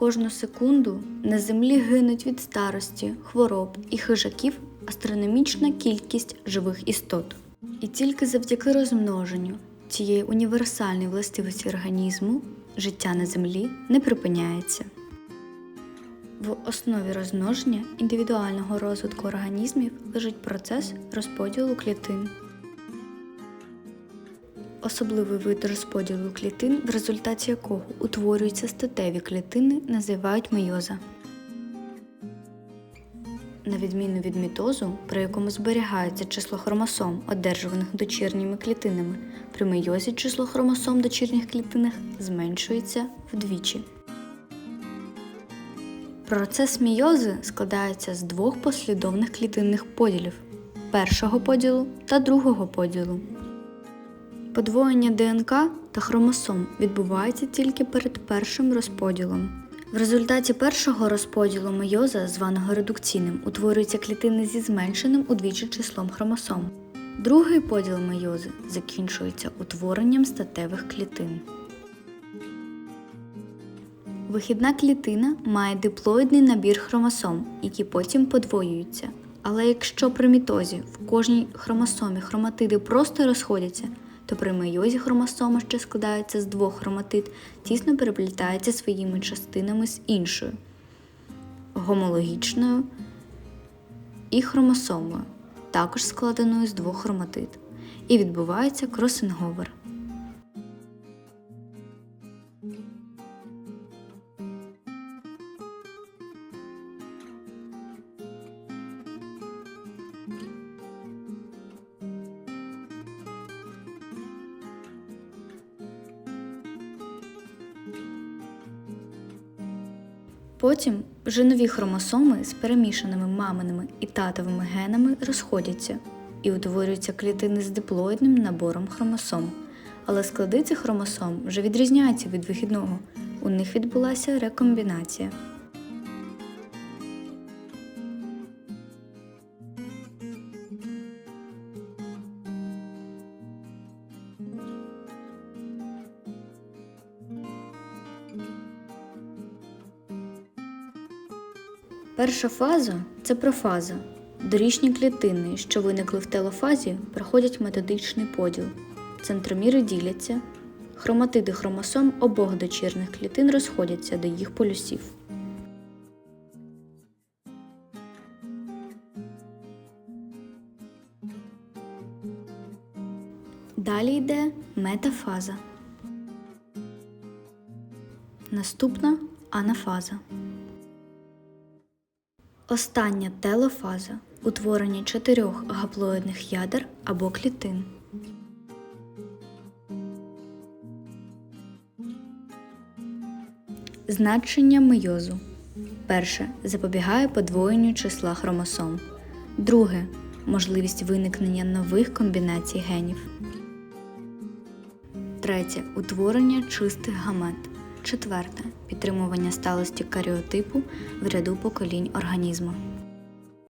Кожну секунду на землі гинуть від старості, хвороб і хижаків астрономічна кількість живих істот. І тільки завдяки розмноженню цієї універсальної властивості організму життя на землі не припиняється. В основі розмноження індивідуального розвитку організмів лежить процес розподілу клітин. Особливий вид розподілу клітин, в результаті якого утворюються статеві клітини, називають мейоза. На відміну від мітозу, при якому зберігається число хромосом, одержуваних дочірніми клітинами, при мейозі число хромосом дочірніх клітинах зменшується вдвічі. Процес мейози складається з двох послідовних клітинних поділів першого поділу та другого поділу. Подвоєння ДНК та хромосом відбувається тільки перед першим розподілом. В результаті першого розподілу мейоза, званого редукційним, утворюються клітини зі зменшеним удвічі числом хромосом. Другий поділ мейози закінчується утворенням статевих клітин. Вихідна клітина має диплоїдний набір хромосом, які потім подвоюються. Але якщо при мітозі в кожній хромосомі хроматиди просто розходяться, то при мейозі хромосома, що складається з двох хроматид, тісно переплітається своїми частинами з іншою гомологічною і хромосомою, також складеною з двох хроматид, і відбувається кросинговер. Потім вже нові хромосоми з перемішаними маминими і татовими генами розходяться і утворюються клітини з диплоїдним набором хромосом. Але склади цих хромосом вже відрізняються від вихідного. У них відбулася рекомбінація. Перша фаза це профаза. Дорічні клітини, що виникли в телофазі, проходять методичний поділ. Центроміри діляться, хроматиди хромосом обох дочірних клітин розходяться до їх полюсів. Далі йде метафаза. Наступна анафаза. Остання телофаза утворення чотирьох гаплоїдних ядер або клітин. Значення мейозу. Перше. Запобігає подвоєнню числа хромосом. Друге. Можливість виникнення нових комбінацій генів. Третє. Утворення чистих гамет. Четверте. Підтримування сталості каріотипу в ряду поколінь організму.